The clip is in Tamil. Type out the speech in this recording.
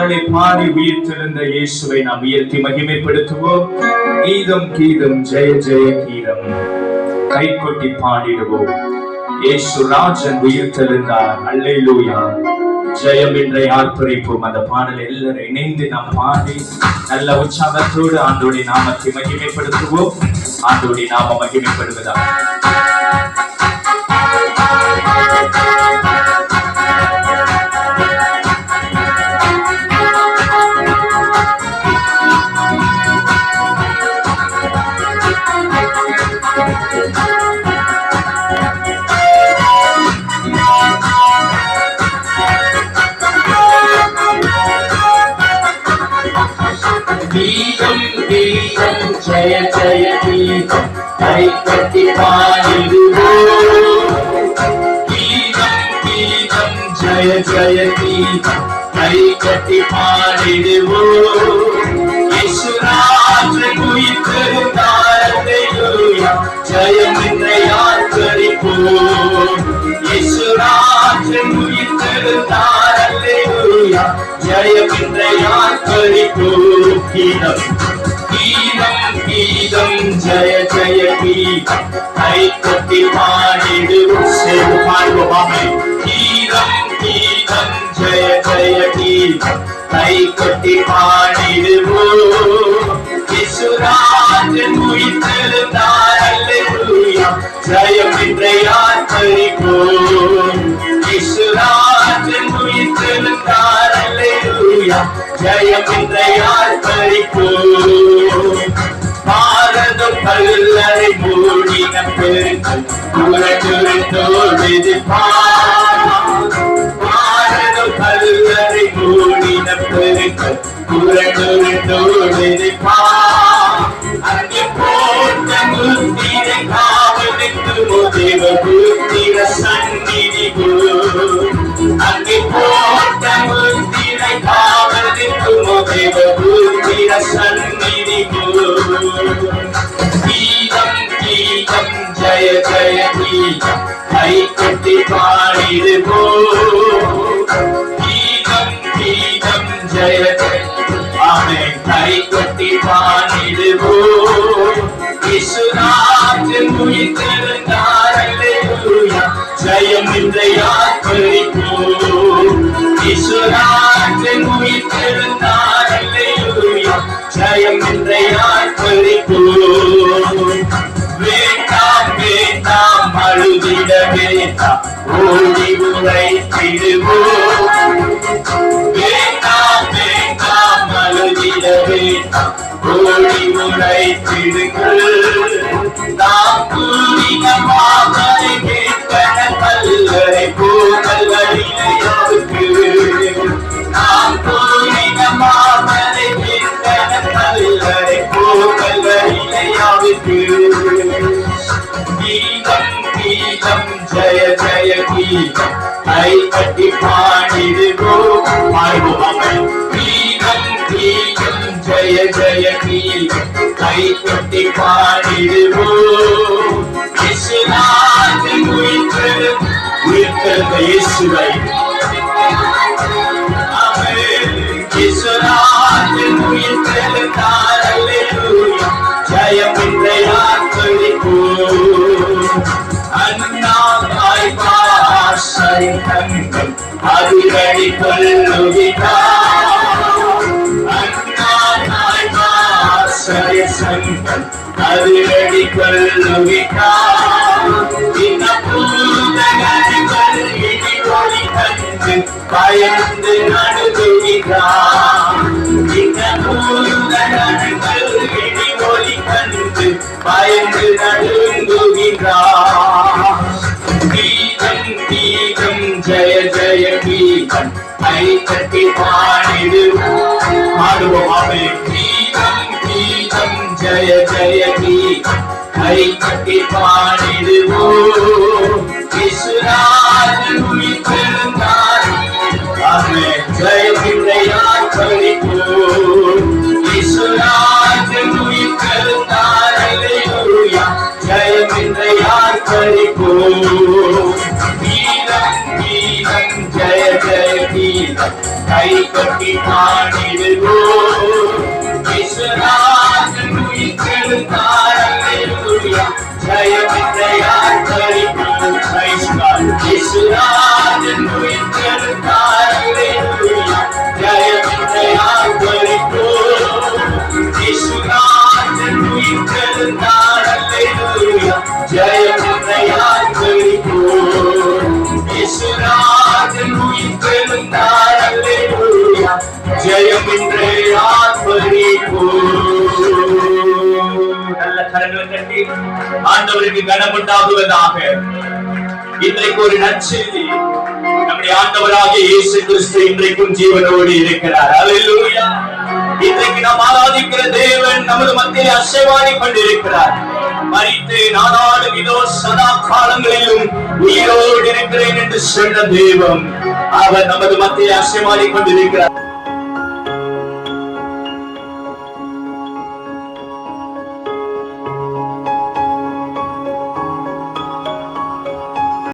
பாடலை பாடி உயிர்த்தெழுந்த இயேசுவை நாம் உயர்த்தி மகிமைப்படுத்துவோம். கீதம் கீதம் ஜெய ஜெய கீதம். கை கொட்டி பாடிடுவோம். இயேசு ராஜன் உயிர்த்தெழுந்தார். அல்லையிலூயா ஜெயம் என்றை ஆர்ப்பரிப்போம். அந்த பாடலை எல்லாரும் இணைந்து நாம் பாடி நல்ல உற்சாகத்தோடு ஆண்டோடி நாமத்தை மகிமைப்படுத்துவோம். ஆண்டோடி நாம மகிமைப்படுவதா ஜெய ஜெய கீதம் கை கட்டி பாடிடுவோம் கீதம் கீதம் ஜெய ஜெய கீதம் கை கட்டி பாடிடுவோம் இயேசுராஜன் உயிர்த்தெழுந்தார் அல்லேலூயா ஜெயம் என்னை ஆர்ப்பரிப்போம் இயேசுராஜன் உயிர்த்தெழுந்தார் அல்லேலூயா ஜெயம் என்னை ஆர்ப்பரிப்போம் கீதம் கீதம் ஜய ஜய கீதம் கை கொட்டி பாடிடுவோம் சேர்ந்து பாடுவோம் கீதம் கீதம் ஜய ஜய கீதம் கை கொட்டி பாடிடுவோம் இயேசுராஜன் உயிர்த்தெழுந்தார் அல்லேலூயா ஜெயம் என்றை ஆர்ப்பரிப்போம் இயேசுராஜன் உயிர்த்தெழுந்தார் அல்லேலூயா ஜெயம் என்றை ஆர்ப்பரிப்போம் பாரதம் ஜெய ஜெய கை கட்டி பாடிடுவோம் போ இசுராஜன் உயிர்த்தெழுந்தார் அல்லேலூயா ஜெயம் இன்றை ஆர்ப்பரிப்போம் இசுராஜன் உயிர்த்தெழுந்தார் அல்லேலூயா ஜெயம் இன்றை ஆர்ப்பரிப்போம் வேண்டாம் வேண்டாம் அழுதிட வேண்டாம் ஓடி உரைத்திடுவோம் வேண்டாம் ஜெய கை கட்டி பாடிடுவோ பாடுவோம் அம்மன். கீதம் கீதம் ஜெய ஜெய கீதம் கை கட்டி பாடிடுவோ இயேசுநாதன் உயிர்த்தது உயிர்த்தது இயேசுவை ஆமென். இயேசுநாதன் அதிரடி கொள்ளுகிறார் இந்த இடி ஒளி கண்டு பயந்து இந்த இடி ஒளி கண்டு பயந்து நடுங்குகிறார் கை கட்டி பாடிடுவோம் பாடுவோம். அவை கீதம் கீதம் ஜெய ஜெய கீதம். கை கட்டி பாடிடுவோம். கை கொட்டி பாடிடுவோம் இயேசுராஜன் உயிர்த்தெழுந்தார் அல்லேலூயா ஜெயமின்றையார் பரிபூர்ண Praise God. இயேசுராஜன் உயிர்த்தெழுந்தார் அல்லேலூயா ஜெயமின்றையார் பரிபூர்ண ஜெயமின்றே ஆத்மரிப்போம் நல்ல கரங்களை தட்டி ஆண்டவருக்கு கனம் இன்றைக்கு ஒரு நற்செய்தி. நம்முடைய ஆண்டவராகிய இயேசு கிறிஸ்து இன்றைக்கும் ஜீவனோடு இருக்கிறார். அல்லேலூயா இன்றைக்கு நாம் ஆராதிக்கிற தேவன் நமது மத்தியில் அசைவாடி கொண்டிருக்கிறார். மறித்து நானாலும் இதோ சதா காலங்களிலும் உயிரோடு இருக்கிறேன் என்று சொன்ன தெய்வம் அவர் நமது மத்தியில் அசைவாடி கொண்டிருக்கிறார்.